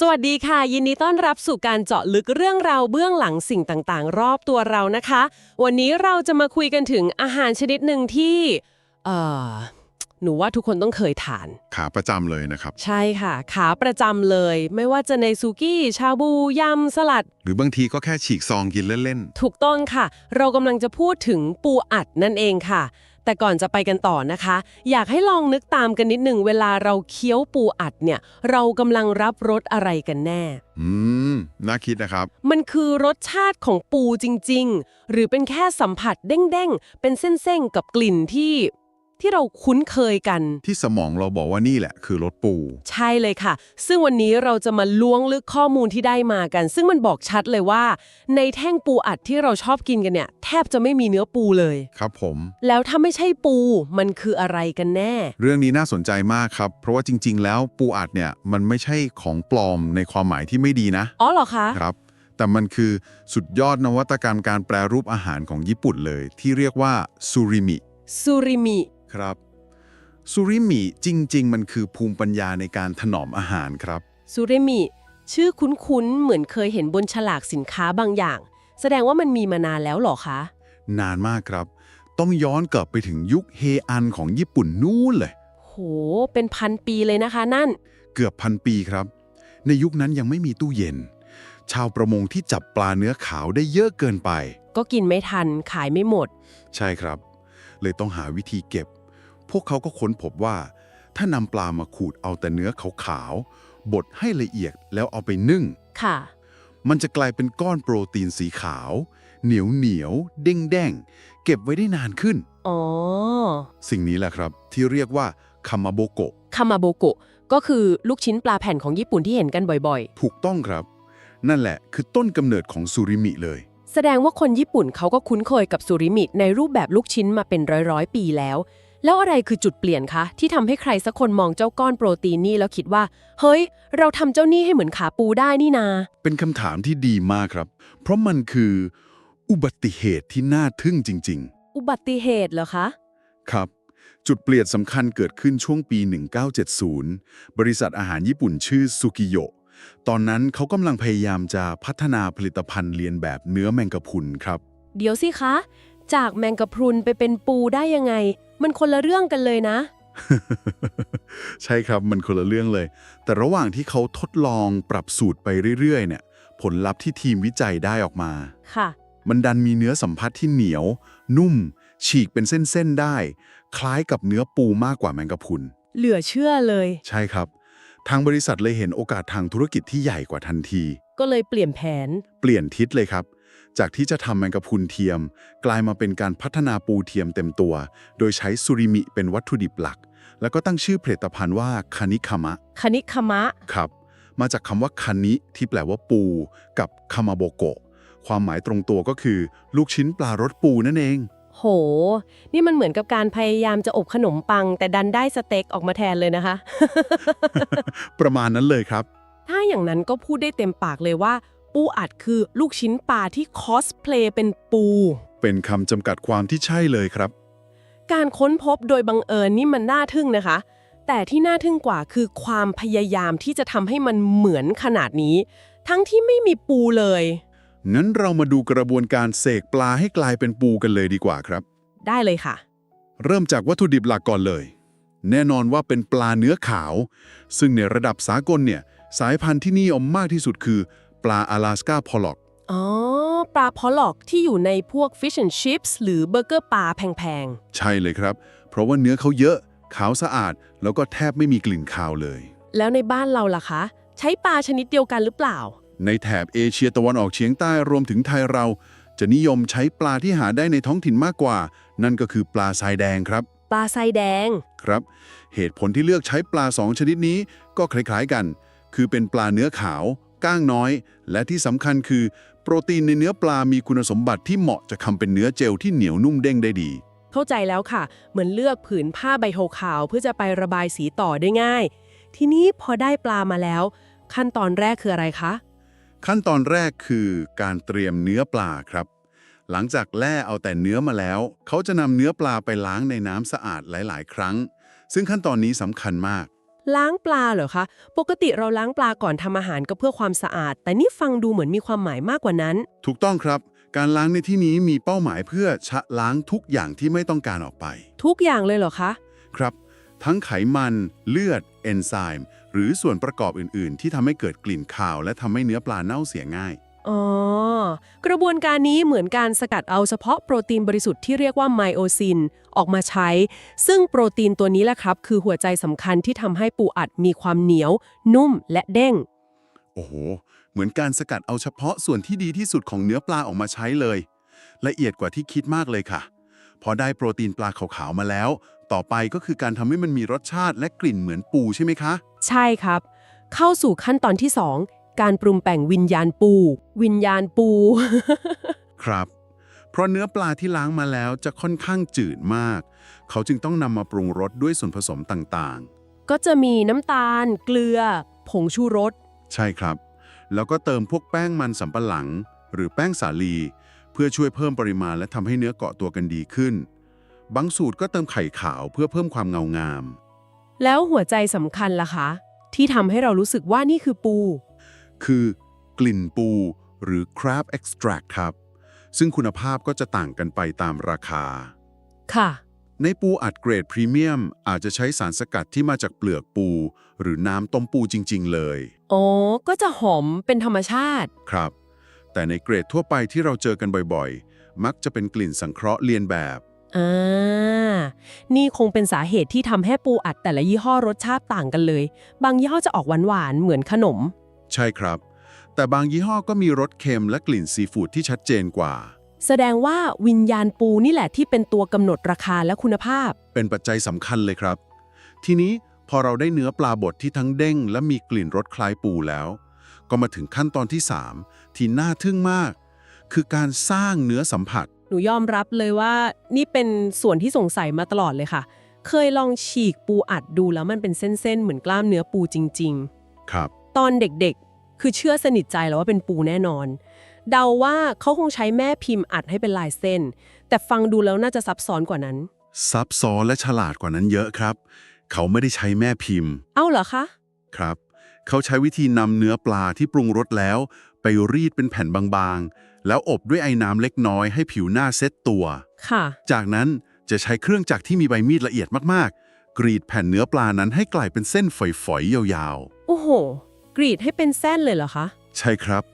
สวัสดีค่ะ ยินดีต้อนรับสู่การเจาะลึกเรื่องราวเบื้องหลังสิ่งต่างๆ รอบตัวเรานะคะ วันนี้เราจะมาคุยกันถึงอาหารชนิดหนึ่งที่เอ่อหนูว่าทุกคนต้องเคยทาน ขาประจำเลยนะครับ ใช่ค่ะ ขาประจำเลย ไม่ว่าจะในซูกี้ ชาบูยำสลัด หรือบางทีก็แค่ฉีกซองกินเล่นถูกต้องค่ะ เรากำลังจะพูดถึงปูอัดนั่นเองค่ะ แต่ก่อนจะไปกันต่อนะคะ อยากให้ลองนึกตามกันนิดหนึ่งเวลาเราเคี้ยวปูอัดเนี่ย เรากำลังรับรสอะไรกันแน่ๆอืม น่าคิดนะครับ มันคือรสชาติของปูจริง ๆ หรือเป็นแค่สัมผัสเด้งๆ เป็นเส้นๆ กับกลิ่นที่ ที่เราคุ้นเคยกัน ที่สมองเราบอกว่านี่แหละ คือรสปู ใช่เลยค่ะ ซึ่งวันนี้เราจะมาล้วงลึกข้อมูลที่ได้มากัน ซึ่งมันบอกชัดเลยว่า ในแท่งปูอัดที่เราชอบกินกันเนี่ย แทบจะไม่มีเนื้อปูเลย ครับผม แล้วถ้าไม่ใช่ปูมันคืออะไรกันแน่ เรื่องนี้น่าสนใจมากครับ เพราะว่าจริง ๆ แล้วปูอัดเนี่ยมันไม่ใช่ของปลอมในความหมายที่ไม่ดีนะอ๋อเหรอคะครับแต่มันคือสุดยอดนวัตกรรมการแปรรูปอาหารของญี่ปุ่นเลย ที่เรียกว่าซูริมิซูริมิ ครับซูริมิจริง ๆ มันคือภูมิปัญญาในการถนอมอาหารครับซูริมิชื่อคุ้นๆ เหมือนเคยเห็นบนฉลากสินค้าบางอย่าง แสดงว่ามันมีมานานแล้วเหรอคะ นานมากครับ ต้องย้อนกลับไปถึงยุคเฮอันของญี่ปุ่นนู่นเลย โห เป็นพันปีเลยนะคะนั่น เกือบพันปีครับ ในยุคนั้นยังไม่มีตู้เย็น ชาวประมงที่จับปลาเนื้อขาวได้เยอะเกินไป ก็กินไม่ทันขายไม่หมด ใช่ครับ เลยต้องหาวิธีเก็บ พวกเขาก็ค้นพบว่า ถ้านำปลามาขูดเอาแต่เนื้อขาวๆบดให้ละเอียดแล้วเอาไปนึ่ง ค่ะ มันจะกลายเป็นก้อนโปรตีนสีขาว เหนียวเหนียวๆเด้งแดงๆเก็บไว้ได้นานขึ้น อ๋อ สิ่งนี้แหละครับ ที่เรียกว่าคามาโบโกะคามาโบโกะก็คือลูกชิ้นปลาแผ่นของญี่ปุ่นที่เห็นกันบ่อยถูกต้องครับ นั่นแหละคือต้นกำเนิดของซูริมิเลย ๆ แสดงว่าคนญี่ปุ่นเขาก็คุ้นเคยกับซูริมิในรูปแบบลูกชิ้นมาเป็นร้อยๆ ปีแล้ว แล้วอะไรคือจุดเปลี่ยนคะ ที่ทำให้ใครสักคนมองเจ้าก้อนโปรตีนนี่แล้วคิดว่า เฮ้ย เราทำเจ้านี่ให้เหมือนขาปูได้นี่นา เป็นคำถามที่ดีมากครับ เพราะมันคือ อุบัติเหตุที่น่าทึ่งจริงอุบัติเหตุเหรอคะๆครับ จุดเปลี่ยนสำคัญเกิดขึ้นช่วงปี 1970 บริษัทอาหารญี่ปุ่นชื่อซูกิโยะตอนนั้นเขากำลังพยายามจะพัฒนาผลิตภัณฑ์เลียนแบบเนื้อแมงกะพรุนครับ เดี๋ยวสิคะ จากแมงกะพรุนไปเป็นปูได้ยังไง มันคนละเรื่องกันเลยนะ ใช่ครับมันคนละเรื่องเลย แต่ระหว่างที่เขาทดลองปรับสูตรไปเรื่อยๆ เนี่ย ผลลัพธ์ที่ทีมวิจัยได้ออกมา ค่ะ มันดันมีเนื้อสัมผัสที่เหนียว นุ่ม ฉีกเป็นเส้นๆได้ คล้ายกับเนื้อปูมากกว่าแมงกะพรุน เหลือเชื่อเลย ใช่ครับ ทางบริษัทเลยเห็นโอกาสทางธุรกิจที่ใหญ่กว่าทันที ก็เลยเปลี่ยนแผน เปลี่ยนทิศเลยครับ จากที่จะทำแมงกะพรุนเทียม กลายมาเป็นการพัฒนาปูเทียมเต็มตัว โดยใช้ซูริมิเป็นวัตถุดิบหลัก แล้วก็ตั้งชื่อผลิตภัณฑ์ว่าคานิคามะคณิคามะ ครับ มาจากคำว่าคานิที่แปลว่าปู กับคามาโบโกะความหมายตรงตัวก็คือ ลูกชิ้นปลารสปูนั่นเอง โห นี่มันเหมือนกับการพยายามจะอบขนมปัง แต่ดันได้สเต็กออกมาแทนเลยนะคะ ประมาณนั้นเลยครับ ถ้าอย่างนั้นก็พูดได้เต็มปากเลยว่า ปูอัดคือลูกชิ้นปลาที่คอสเพลย์เป็นปู เป็นคำจำกัดความที่ใช่เลยครับ การค้นพบโดยบังเอิญนี่มันน่าทึ่งนะคะ แต่ที่น่าทึ่งกว่าคือความพยายามที่จะทำให้มันเหมือนขนาดนี้ ทั้งที่ไม่มีปูเลย งั้นเรามาดูกระบวนการเสกปลาให้กลายเป็นปูกันเลยดีกว่าครับ ได้เลยค่ะ เริ่มจากวัตถุดิบหลักก่อนเลย แน่นอนว่าเป็นปลาเนื้อขาว ซึ่งในระดับสากลเนี่ยสายพันธุ์ที่นิยมมากที่สุดคือ ปลา阿拉สกาพอลล็อกอ๋อ ปลาพอลล็อกที่อยู่ในพวก fish and chips หรือเบอร์เกอร์ปลาแพงใช่เลยครับ เพราะว่าเนื้อเขาเยอะ ขาวสะอาด แล้วก็แทบไม่มีกลิ่นคาวเลย ๆ แล้วในบ้านเราล่ะคะ ใช้ปลาชนิดเดียวกันหรือเปล่า ในแถบเอเชียตะวันออกเฉียงใต้รวมถึงไทยเรา จะนิยมใช้ปลาที่หาได้ในท้องถิ่นมากกว่า นั่นก็คือปลาทรายแดงครับ ปลาไซแดง ครับ เหตุผลที่เลือกใช้ปลาสองชนิดนี้ก็คล้ายๆกัน คือเป็นปลาเนื้อขาว ก้างน้อย และที่สำคัญคือ โปรตีนในเนื้อปลามีคุณสมบัติที่เหมาะจะทำเป็นเนื้อเจลที่เหนียวนุ่มเด้งได้ดี เข้าใจแล้วค่ะ เหมือนเลือกผืนผ้าใบขาวๆเพื่อจะไประบายสีต่อได้ง่าย ทีนี้พอได้ปลามาแล้ว ขั้นตอนแรกคืออะไรคะ ขั้นตอนแรกคือการเตรียมเนื้อปลาครับ หลังจากแล่เอาแต่เนื้อมาแล้ว เขาจะนำเนื้อปลาไปล้างในน้ำสะอาดหลาย ๆ ครั้ง ซึ่งขั้นตอนนี้สำคัญมาก ล้างปลาเหรอคะ ปกติเราล้างปลาก่อนทำอาหารก็เพื่อความสะอาด แต่นี่ฟังดูเหมือนมีความหมายมากกว่านั้น ถูกต้องครับ การล้างในที่นี้มีเป้าหมายเพื่อชะล้างทุกอย่างที่ไม่ต้องการออกไป ทุกอย่างเลยเหรอคะ ครับ ทั้งไขมัน เลือด เอนไซม์หรือส่วนประกอบอื่น ๆ ที่ทำให้เกิดกลิ่นคาว และทำให้เนื้อปลาเน่าเสียง่าย อ๋อกระบวนการนี้เหมือนการสกัดเอาเฉพาะโปรตีนบริสุทธิ์ที่เรียกว่าไมโอซิน ออกมาใช้ ซึ่งโปรตีนตัวนี้แหละครับ คือหัวใจสำคัญที่ทำให้ปูอัดมีความเหนียว นุ่มและเด้ง โอ้โห เหมือนการสกัดเอาเฉพาะส่วนที่ดีที่สุดของเนื้อปลาออกมาใช้เลย ละเอียดกว่าที่คิดมากเลยค่ะ พอได้โปรตีนปลาขาวๆมาแล้ว ต่อไปก็คือการทำให้มันมีรสชาติและกลิ่นเหมือนปูใช่ไหมคะ ใช่ครับ เข้าสู่ขั้นตอนที่ 2 การปรุงแต่งวิญญาณปู วิญญาณปู ครับ เพราะเนื้อปลาที่ล้างมาแล้วจะค่อนข้างจืดมาก เขาจึงต้องนำมาปรุงรสด้วยส่วนผสมต่างก็จะมีน้ำตาล เกลือ ผงชูรส ๆ ใช่ครับ แล้วก็เติมพวกแป้งมันสำปะหลัง หรือแป้งสาลี เพื่อช่วยเพิ่มปริมาณและทำให้เนื้อเกาะตัวกันดีขึ้น บางสูตรก็เติมไข่ขาวเพื่อเพิ่มความเงางาม แล้วหัวใจสำคัญล่ะคะ ที่ทำให้เรารู้สึกว่านี่คือปู คือกลิ่นปูหรือ crab extract ครับ ซึ่งคุณภาพก็จะต่างกันไปตามราคา ค่ะ ในปูอัดเกรดพรีเมียมอาจจะใช้สารสกัดที่มาจากเปลือกปู หรือน้ำต้มปูจริง ๆ เลยอ๋อก็จะหอมเป็นธรรมชาติ ครับ แต่ในเกรดทั่วไปที่เราเจอกันบ่อยๆ มักจะเป็นกลิ่นสังเคราะห์เลียนแบบ อ่า นี่คงเป็นสาเหตุที่ทำให้ปูอัดแต่ละยี่ห้อรสชาติต่างกันเลย บางยี่ห้อจะออกหวานๆ เหมือนขนม ใช่ครับ แต่บางยี่ห้อก็มีรสเค็มและกลิ่นซีฟู้ดที่ชัดเจนกว่า แสดงว่าวิญญาณปูนี่แหละที่เป็นตัวกำหนดราคาและคุณภาพ เป็นปัจจัยสำคัญเลยครับ ทีนี้พอเราได้เนื้อปลาบดที่ทั้งเด้ง และมีกลิ่นรสคล้ายปูแล้ว ก็มาถึงขั้นตอนที่ 3 ที่น่าทึ่งมาก คือการสร้างเนื้อสัมผัส หนูยอมรับเลยว่า นี่เป็นส่วนที่สงสัยมาตลอดเลยค่ะ เคยลองฉีกปูอัดดูแล้วมันเป็นเส้นๆ เหมือนกล้ามเนื้อปูจริงครับๆตอนเด็กๆ คือเชื่อสนิทใจแล้วว่าเป็นปูแน่นอน เดาว่าเขาคงใช้แม่พิมพ์อัดให้เป็นลายเส้น แต่ฟังดูแล้วน่าจะซับซ้อนกว่านั้น ซับซ้อนและฉลาดกว่านั้นเยอะครับ เขาไม่ได้ใช้แม่พิมพ์ เอ้าเหรอคะ ครับ เขาใช้วิธีนำเนื้อปลาที่ปรุงรสแล้ว ไปรีดเป็นแผ่นบางๆ แล้วอบด้วยไอ้น้ำเล็กน้อยให้ผิวหน้าเซ็ตตัว ค่ะ จากนั้นจะใช้เครื่องจักรที่มีใบมีดละเอียดมากๆ กรีดแผ่นเนื้อปลานั้นให้กลายเป็นเส้นฝอยๆยาวโอ้โห กรีดให้เป็นเส้นเลยเหรอคะๆใช่ครับ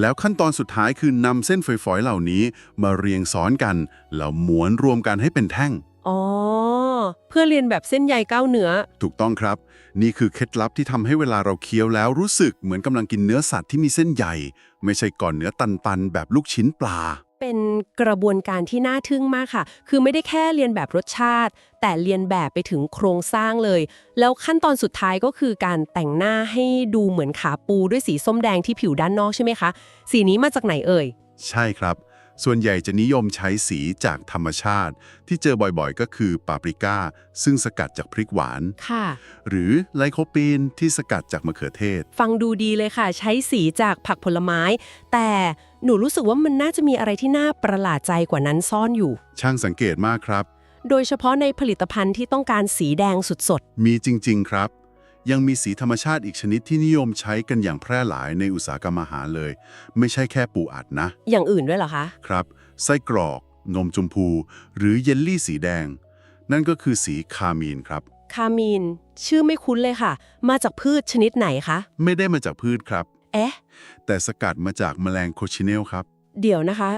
แล้วขั้นตอนสุดท้ายคือนำเส้นฝอยๆเหล่านี้ มาเรียงซ้อนกัน แล้วม้วนรวมกันให้เป็นแท่ง อ๋อ เพื่อเรียนแบบเส้นใยก้าวเนื้อ ถูกต้องครับ นี่คือเคล็ดลับที่ทำให้เวลาเราเคี้ยวแล้วรู้สึกเหมือนกำลังกินเนื้อสัตว์ที่มีเส้นใหญ่ ไม่ใช่ก่อนเนื้อตันๆแบบลูกชิ้นปลา เป็นกระบวนการที่น่าทึ่งมากค่ะ คือไม่ได้แค่เรียนแบบรสชาติ แต่เรียนแบบไปถึงโครงสร้างเลย แล้วขั้นตอนสุดท้ายก็คือการแต่งหน้าให้ดูเหมือนขาปูด้วยสีส้มแดงที่ผิวด้านนอกใช่ไหมคะ สีนี้มาจากไหนเอ่ย ใช่ครับ ส่วนใหญ่จะนิยมใช้สีจากธรรมชาติ ที่เจอบ่อยๆ ก็คือปาปริก้า ซึ่งสกัดจากพริกหวาน ค่ะ หรือไลโคปีนที่สกัดจากมะเขือเทศ ฟังดูดีเลยค่ะ ใช้สีจากผักผลไม้ แต่ หนูรู้สึกว่ามันน่าจะมีอะไรที่น่าประหลาดใจกว่านั้นซ่อนอยู่ ช่างสังเกตมากครับ โดยเฉพาะในผลิตภัณฑ์ที่ต้องการสีแดงสดมีจริง ๆ ครับ ยังมีสีธรรมชาติอีกชนิดที่นิยมใช้กันอย่างแพร่หลายในอุตสาหกรรมอาหารเลย ไม่ใช่แค่ปูอัดนะ ๆ อย่างอื่นด้วยเหรอคะ ครับ ไส้กรอก นมชมพู หรือเยลลี่สีแดง นั่นก็คือสีคามีนครับ คามีน ชื่อไม่คุ้นเลยค่ะ มาจากพืชชนิดไหนคะ ไม่ได้มาจากพืชครับ เอ๊ะ แต่สกัดมาจากแมลงโคชิเนลครับ เดี๋ยวนะคะ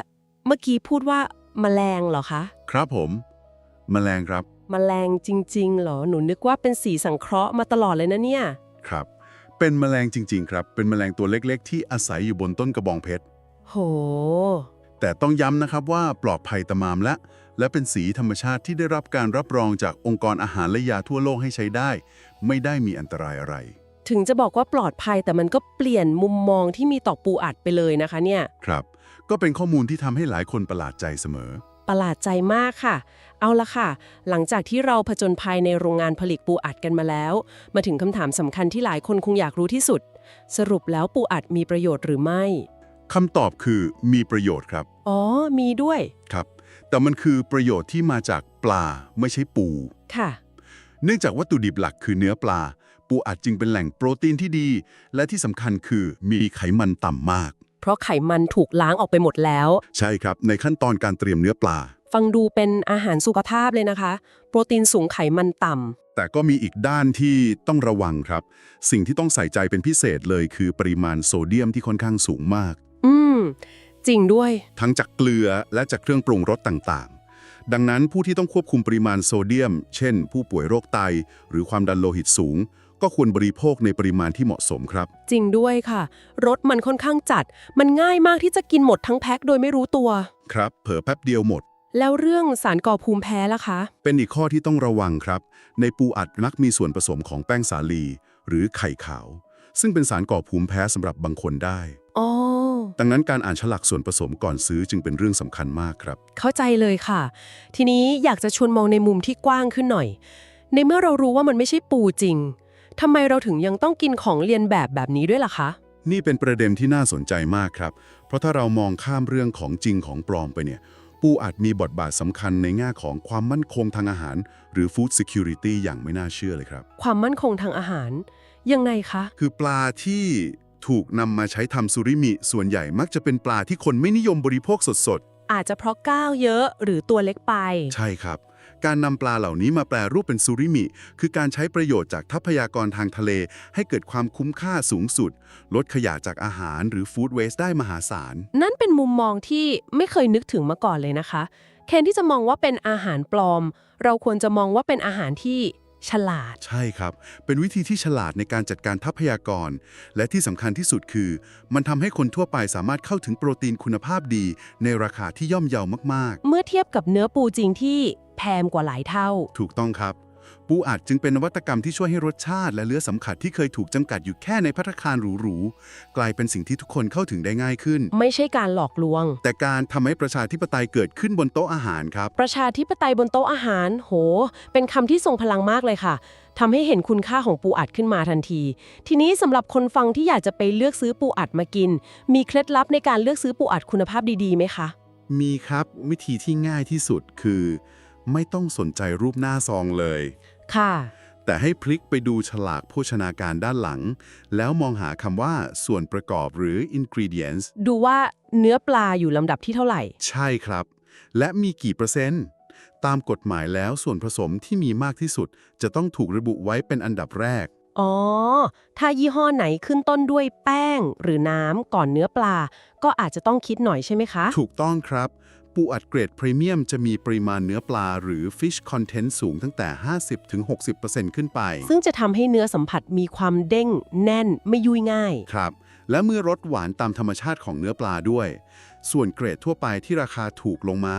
เมื่อกี้พูดว่าแมลงเหรอคะ ครับผมแมลงครับแมลงจริง ๆ เหรอ หนูนึกว่าเป็นสีสังเคราะห์มาตลอดเลยนะเนี่ย ครับ เป็นแมลงจริง ๆ ครับ เป็นแมลงตัวเล็กๆ ที่อาศัยอยู่บนต้นกระบองเพชร โห แต่ต้องย้ำนะครับว่าปลอดภัยตามามและ และเป็นสีธรรมชาติที่ได้รับการรับรองจากองค์กรอาหารและยาทั่วโลกให้ใช้ได้ ไม่ได้มีอันตรายอะไร ถึงจะบอกว่าปลอดภัยแต่มันก็เปลี่ยนมุมมองที่มีต่อปูอัดไปเลยนะคะเนี่ย ครับ ก็เป็นข้อมูลที่ทำให้หลายคนประหลาดใจเสมอ ประหลาดใจมากค่ะ เอาละค่ะ หลังจากที่เราผจญภัยในโรงงานผลิตปูอัดกันมาแล้ว มาถึงคำถามสำคัญที่หลายคนคงอยากรู้ที่สุด สรุปแล้วปูอัดมีประโยชน์หรือไม่ คำตอบคือมีประโยชน์ครับ อ๋อ มีด้วย ครับ แต่มันคือประโยชน์ที่มาจากปลาไม่ใช่ปู ค่ะ เนื่องจากวัตถุดิบหลักคือเนื้อปลา ปูอัดจึงเป็นแหล่งโปรตีนที่ดี และที่สำคัญคือมีไขมันต่ำมาก เพราะไขมันถูกล้างออกไปหมดแล้ว ใช่ครับ ในขั้นตอนการเตรียมเนื้อปลา ฟังดูเป็นอาหารสุขภาพเลยนะคะ โปรตีนสูงไขมันต่ำ แต่ก็มีอีกด้านที่ต้องระวังครับ สิ่งที่ต้องใส่ใจเป็นพิเศษเลยคือปริมาณโซเดียมที่ค่อนข้างสูงมาก อืม จริงด้วย ทั้งจากเกลือและจากเครื่องปรุงรสต่างๆ ดังนั้นผู้ที่ต้องควบคุมปริมาณโซเดียม เช่น ผู้ป่วยโรคไต หรือความดันโลหิตสูง ก็ควรบริโภคในปริมาณที่เหมาะสมครับ จริงด้วยค่ะ รสมันค่อนข้างจัด มันง่ายมากที่จะกินหมดทั้งแพ็คโดยไม่รู้ตัว ครับ เผลอแป๊บเดียวหมด แล้วเรื่องสารก่อภูมิแพ้ล่ะคะ เป็นอีกข้อที่ต้องระวังครับ ในปูอัดมักมีส่วนผสมของแป้งสาลี หรือไข่ขาว ซึ่งเป็นสารก่อภูมิแพ้สำหรับบางคนได้ อ๋อ ดังนั้นการอ่านฉลากส่วนผสมก่อนซื้อจึงเป็นเรื่องสำคัญมากครับ เข้าใจเลยค่ะ ทีนี้อยากจะชวนมองในมุมที่กว้างขึ้นหน่อย ในเมื่อเรารู้ว่ามันไม่ใช่ปูจริงทำไมเราถึงยังต้องกินของเลียนแบบแบบนี้ด้วยล่ะคะ นี่เป็นประเด็นที่น่าสนใจมากครับ เพราะถ้าเรามองข้ามเรื่องของจริงของปลอมไปเนี่ย ปูอัดมีบทบาทสำคัญในแง่ของความมั่นคงทางอาหาร หรือ food security อย่างไม่น่าเชื่อเลยครับ ความมั่นคงทางอาหาร ยังไงคะ คือปลาที่ ถูกนำมาใช้ทำซูริมิ ส่วนใหญ่มักจะเป็นปลาที่คนไม่นิยมบริโภคสดอาจจะเพราะก้าวเยอะหรือตัวเล็กไป ๆ ใช่ครับ การนำปลาเหล่านี้มาแปลรูปเป็นซูริมิ คือการใช้ประโยชน์จากทรัพยากรทางทะเล ให้เกิดความคุ้มค่าสูงสุด ลดขยะจากอาหารหรือฟู้ดเวสได้มหาศาล นั่นเป็นมุมมองที่ไม่เคยนึกถึงมาก่อนเลยนะคะแทนที่จะมองว่าเป็นอาหารปลอม เราควรจะมองว่าเป็นอาหารที่ ฉลาด ใช่ครับ เป็นวิธีที่ฉลาดในการจัดการทรัพยากร และที่สำคัญที่สุดคือ มันทำให้คนทั่วไปสามารถเข้าถึงโปรตีนคุณภาพดี ในราคาที่ย่อมเยาวมากเมื่อเทียบกับเนื้อปูจริงที่แพงกว่าหลายเท่าๆถูกต้องครับ ปูอัดจึงเป็นนวัตกรรมที่ช่วยให้รสชาติ และเลือดสัมผัสที่เคยถูกจำกัดอยู่แค่ในพัตตาคารหรูๆกลายเป็นสิ่งที่ทุกคนเข้าถึงได้ง่ายขึ้น ไม่ใช่การหลอกลวง แต่การทำให้ประชาธิปไตยเกิดขึ้นบนโต๊ะอาหารครับ ประชาธิปไตยบนโต๊ะอาหาร โห เป็นคำที่ทรงพลังมากเลยค่ะทำให้เห็นคุณค่าของปูอัดขึ้นมาทันที ทีนี้สำหรับคนฟังที่อยากจะไปเลือกซื้อปูอัดมากิน มีเคล็ดลับในการเลือกซื้อปูอัดคุณภาพดีๆไหมคะ มีครับวิธีที่ง่ายที่สุดคือ ไม่ต้องสนใจรูปหน้าซองเลย ค่ะ แต่ให้พลิกไปดูฉลากโภชนาการด้านหลัง แล้วมองหาคำว่าส่วนประกอบหรือ ingredients ดูว่าเนื้อปลาอยู่ลำดับที่เท่าไหร่ ใช่ครับ และมีกี่เปอร์เซ็นต์ ตามกฎหมายแล้วส่วนผสมที่มีมากที่สุด จะต้องถูกระบุไว้เป็นอันดับแรก อ๋อ ถ้ายี่ห้อไหนขึ้นต้นด้วยแป้งหรือน้ำก่อนเนื้อปลา ก็อาจจะต้องคิดหน่อยใช่ไหมคะ ถูกต้องครับ ปูอัดเกรดพรีเมียมจะมีปริมาณเนื้อปลาหรือ fish content สูงตั้งแต่ 50-60%ขึ้นไป ซึ่งจะทำให้เนื้อสัมผัสมีความเด้ง แน่นไม่ยุ่ยง่าย ครับ และเมื่อรสหวานตามธรรมชาติของเนื้อปลาด้วย ส่วนเกรดทั่วไปที่ราคาถูกลงมา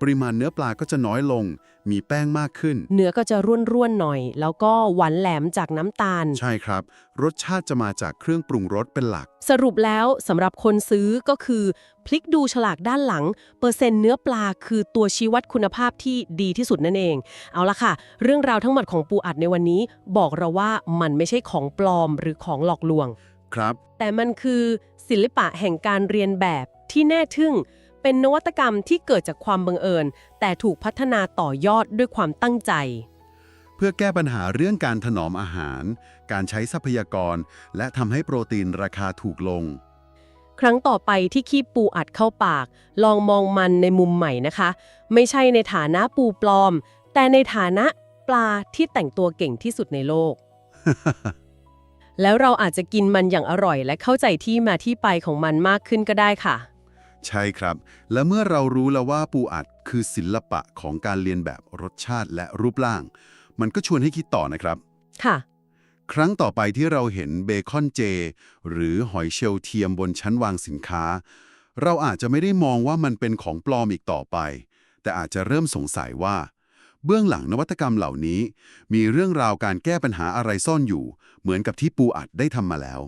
ปริมาณเนื้อปลาก็จะน้อยลง มีแป้งมากขึ้น เนื้อก็จะร่วนๆหน่อย แล้วก็หวานแหลมจากน้ำตาล ใช่ครับ รสชาติจะมาจากเครื่องปรุงรสเป็นหลัก สรุปแล้วสำหรับคนซื้อก็คือ พลิกดูฉลากด้านหลัง เปอร์เซ็นต์เนื้อปลาคือตัวชี้วัดคุณภาพที่ดีที่สุดนั่นเอง เอาละค่ะ เรื่องราวทั้งหมดของปูอัดในวันนี้ บอกเราว่ามันไม่ใช่ของปลอมหรือของหลอกลวง ครับ แต่มันคือศิลปะแห่งการเรียนแบบที่แน่ทึ่ง เป็นนวัตกรรมที่เกิดจากความบังเอิญ แต่ถูกพัฒนาต่อยอดด้วยความตั้งใจ เพื่อแก้ปัญหาเรื่องการถนอมอาหาร การใช้ทรัพยากร และทำให้โปรตีนราคาถูกลง ครั้งต่อไปที่คีบปูอัดเข้าปาก ลองมองมันในมุมใหม่นะคะ ไม่ใช่ในฐานะปูปลอม แต่ในฐานะปลาที่แต่งตัวเก่งที่สุดในโลก แล้วเราอาจจะกินมันอย่างอร่อยและเข้าใจที่มาที่ไปของมันมากขึ้นก็ได้ค่ะ ใช่ครับ และเมื่อเรารู้แล้วว่าปูอัดคือศิลปะของการเรียนแบบรสชาติและรูปร่าง มันก็ชวนให้คิดต่อนะครับ ค่ะ ครั้งต่อไปที่เราเห็นเบคอนเจ หรือหอยเชลล์เทียมบนชั้นวางสินค้า เราอาจจะไม่ได้มองว่ามันเป็นของปลอมอีกต่อไป แต่อาจจะเริ่มสงสัยว่า เบื้องหลังนวัตกรรมเหล่านี้ มีเรื่องราวการแก้ปัญหาอะไรซ่อนอยู่ เหมือนกับที่ปูอัดได้ทำมาแล้ว